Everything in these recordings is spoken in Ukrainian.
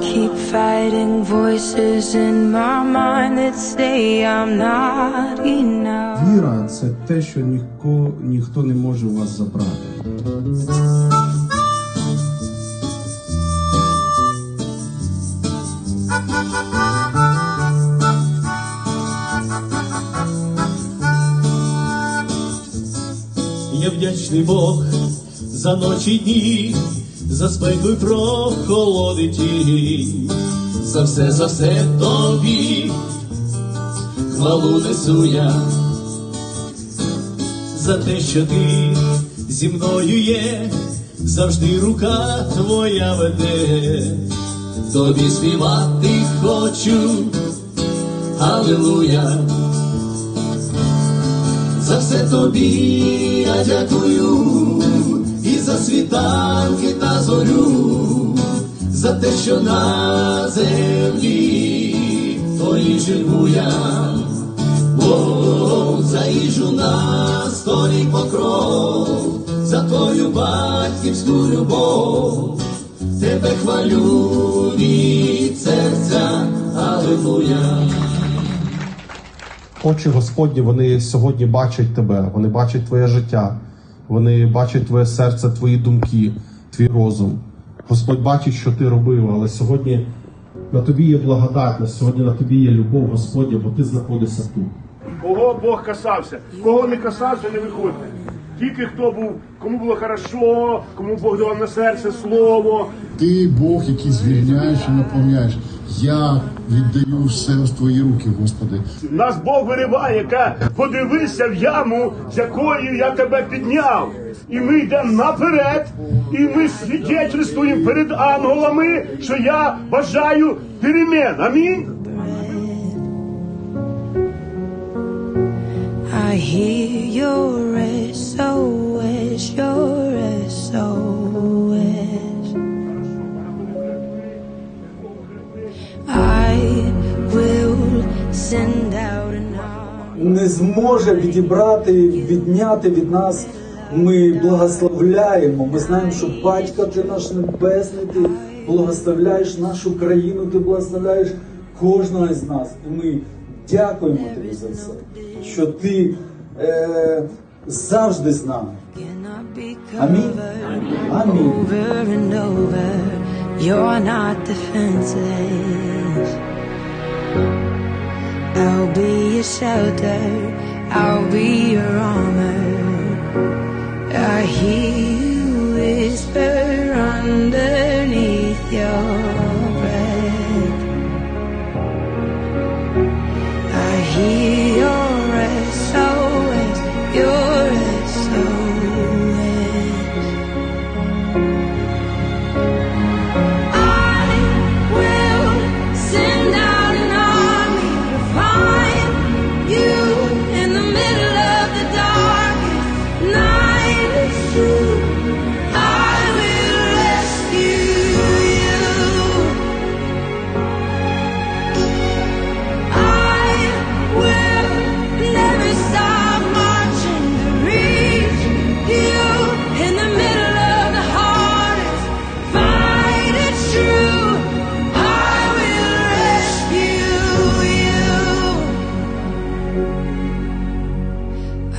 keep fighting voices in my mind that say I'm not enough. Віра це те, що ніхто, ніхто не може у вас забрати. Я вдячний Бог за ночі дні, за спеку й прохолоди тінь, за все, за все тобі, хвалу несу я, за те, що ти зі мною є, завжди рука твоя веде, тобі співати хочу, Аллилуйя. За все тобі я дякую, за світанки та зорю, за те, що на землі твої живу я, О, за їжу на столі покров, за твою батьківську любов, тебе хвалю від серця, Аллилуйя. Очі Господні, вони сьогодні бачать тебе, вони бачать твоє життя, вони бачать твоє серце, твої думки, твій розум. Господь бачить, що ти робив, але сьогодні на тобі є благодатність, сьогодні на тобі є любов, Господня, бо ти знаходишся тут. Кого Бог касався, кого не касався, не виходьте. Тільки хто був, кому було хорошо, кому Бог давав на серце слово. Ти Бог, який звільняєш і наповняєш. Я віддаю все в твої руки, Господи. Нас Бог вириває, яка подивися в яму, з якої я тебе підняв. І ми йдемо наперед, і ми свідчительствуємо перед ангелами, що я бажаю перемен. Амінь. I hear your не зможе відібрати, відняти від нас. Ми благословляємо. Ми знаємо, що батько ти наш небесний, ти благословляєш нашу країну, ти благословляєш кожного з нас. І ми дякуємо тобі за це, що ти е, завжди з нами. Амінь. Амінь. You're. Shelter. I'll be your armor. I hear you whisper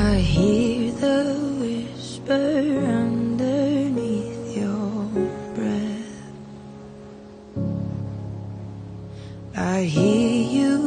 I hear the whisper underneath your breath. I hear you